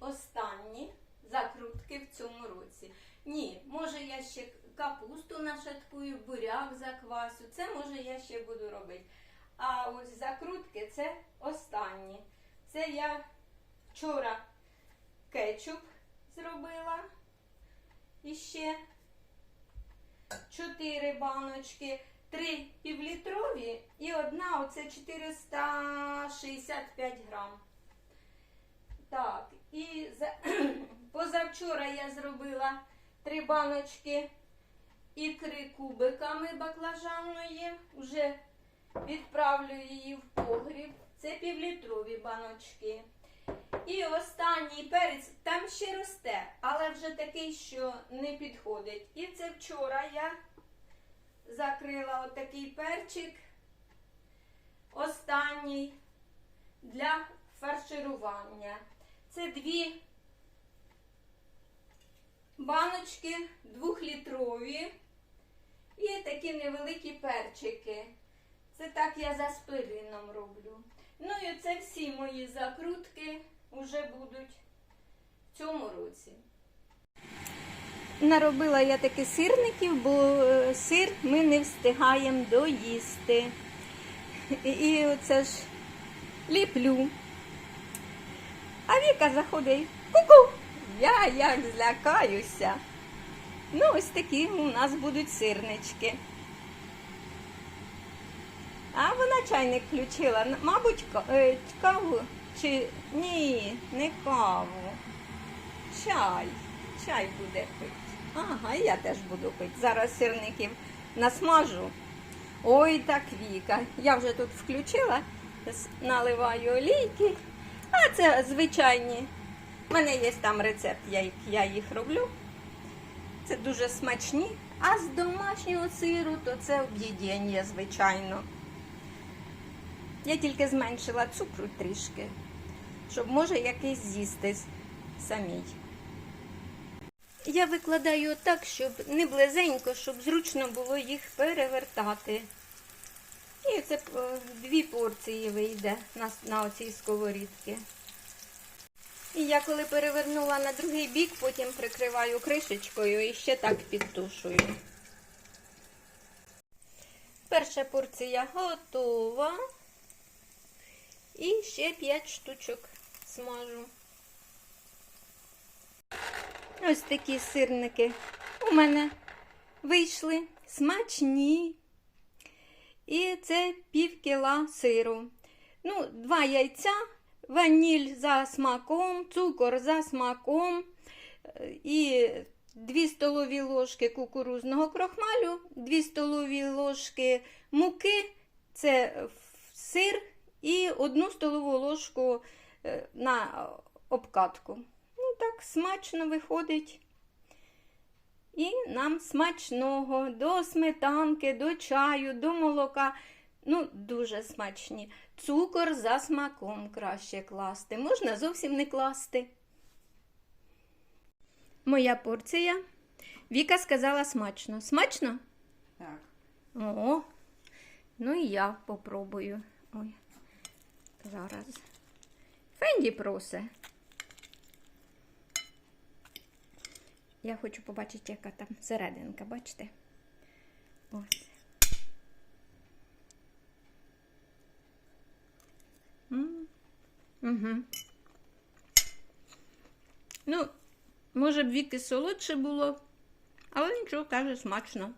останні закрутки в цьому році. Ні, може я ще капусту нашаткую, буряк заквасю. Це може я ще буду робити. А ось закрутки це останні. Це я вчора кетчуп зробила. І ще чотири баночки, три півлітрові і одна оце 465 грам. Так, і за... позавчора я зробила три баночки ікри кубиками баклажанної. Вже відправлю її в погріб. Це півлітрові баночки. І останній перець там ще росте, але вже такий, що не підходить. І це вчора я закрила отакий перчик. Останній для фарширування. Це дві баночки двохлітрові і такі невеликі перчики. Це так я за спирином роблю. Ну і це всі мої закрутки вже будуть в цьому році. Наробила я таки сирників, бо е, сир ми не встигаємо доїсти. І оце ж ліплю. А Віка заходить. Ку-ку! Я як злякаюся. Ну, ось такі у нас будуть сирнички. А вона чайник включила. Мабуть, е, каву чи ні, не каву. Чай. Чай буде пити. Ага, я теж буду пити. Зараз сирників насмажу. Ой, так Віка. Я вже тут включила, наливаю олійки. А це звичайні. У мене є там рецепт, я, їх- я їх роблю. Це дуже смачні. А з домашнього сиру, то це об'єднання, звичайно. Я тільки зменшила цукру трішки, щоб може якийсь з'їсти самій. Я викладаю так, щоб не близенько, щоб зручно було їх перевертати. І це дві порції вийде на, на оцій сковорідці. І я коли перевернула на другий бік, потім прикриваю кришечкою і ще так підтушую. Перша порція готова. І ще 5 штучок смажу. Ось такі сирники у мене вийшли смачні. І це пів кіла сиру. Ну, два яйця, ваніль за смаком, цукор за смаком і 2 столові ложки кукурузного крохмалю, 2 столові ложки муки, це сир і 1 столову ложку е, на обкатку. Ну, так смачно виходить. І нам смачного до сметанки, до чаю, до молока. Ну, дуже смачні. Цукор за смаком краще класти. Можна зовсім не класти. Моя порція. Віка сказала смачно. Смачно? Так. О, ну і я попробую. Ой, зараз. Фенді просе. Я хочу побачити, яка там серединка, бачите? Ось. Ну, може б віки солодше було, але нічого, каже, смачно.